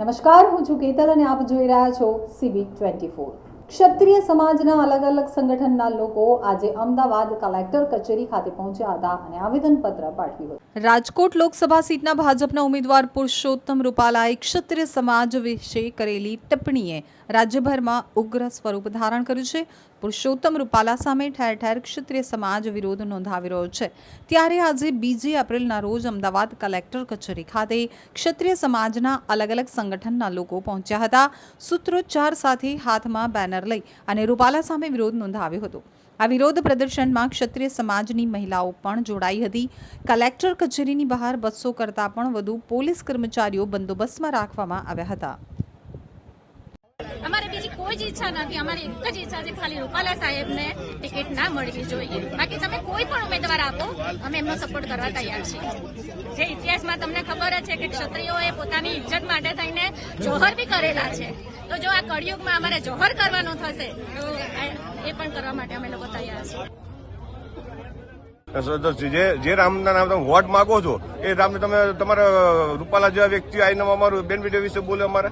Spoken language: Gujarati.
નમસ્કાર હું છું કેતલ અને આપ જોઈ રહ્યા છો સીબી ટ્વેન્ટી ફોર ક્ષત્રિય સમાજના અલગ અલગ સંગઠનના લોકો આજે અમદાવાદ કલેક્ટર કચેરી ખાતે પહોંચ્યા હતા અને આવેદનપત્ર પાઠવ્યું હતું. રાજકોટ લોકસભા સીટના ભાજપના ઉમેદવાર પુરુષોત્તમ રૂપાલાએ ક્ષત્રિય સમાજ વિશે કરેલી ટિપ્પણીએ રાજ્યભરમાં ઉગ્ર સ્વરૂપ ધારણ કર્યું છે. પુરુષોત્તમ રૂપાલા સામે ઠેર ઠેર ક્ષત્રિય સમાજ વિરોધ નોંધાવી રહ્યો છે. ત્યારે આજે બીજી એપ્રિલના રોજ અમદાવાદ કલેક્ટર કચેરી ખાતે ક્ષત્રિય સમાજના અલગ અલગ સંગઠનના લોકો પહોંચ્યા હતા. સૂત્રોચ્ચાર સાથે હાથમાં બેનર લઈ અને રૂપાલા સામે વિરોધ નોંધાવ્યો હતો. આ વિરોધ પ્રદર્શનમાં ક્ષત્રિય સમાજની મહિલાઓ પણ જોડાઈ હતી. કલેક્ટર કચેરીની બહાર બસો કરતાં પણ વધુ પોલીસ કર્મચારીઓ બંદોબસ્તમાં રાખવામાં આવ્યા હતા. અમારે બીજી કોઈ જ ઈચ્છા નથી. અમારી એક જ ઈચ્છા છે ખાલી રૂપાલા સાહેબને ટિકિટ ના મળવી જોઈએ. બાકી તમે કોઈ પણ ઉમેદવાર આપો, અમે એમનો સપોર્ટ કરવા તૈયાર છીએ. જે ઇતિહાસમાં તમને ખબર જ છે કે ક્ષત્રિયોએ પોતાની ઇજ્જત માટે થઈને જોહર બી કરેલા છે. તો જો આ કળિયુગમાં અમારે જોહર કરવાનો થશે, તો એ પણ કરવા માટે અમે લોકો તૈયાર છીએ. જે રામના નામ તમે વોટ માગો છો, એ રામને તમે તમારા રૂપાલા જેવા વ્યક્તિ આવીને અમારું બેનિફિટ વિશે બોલે અમારે?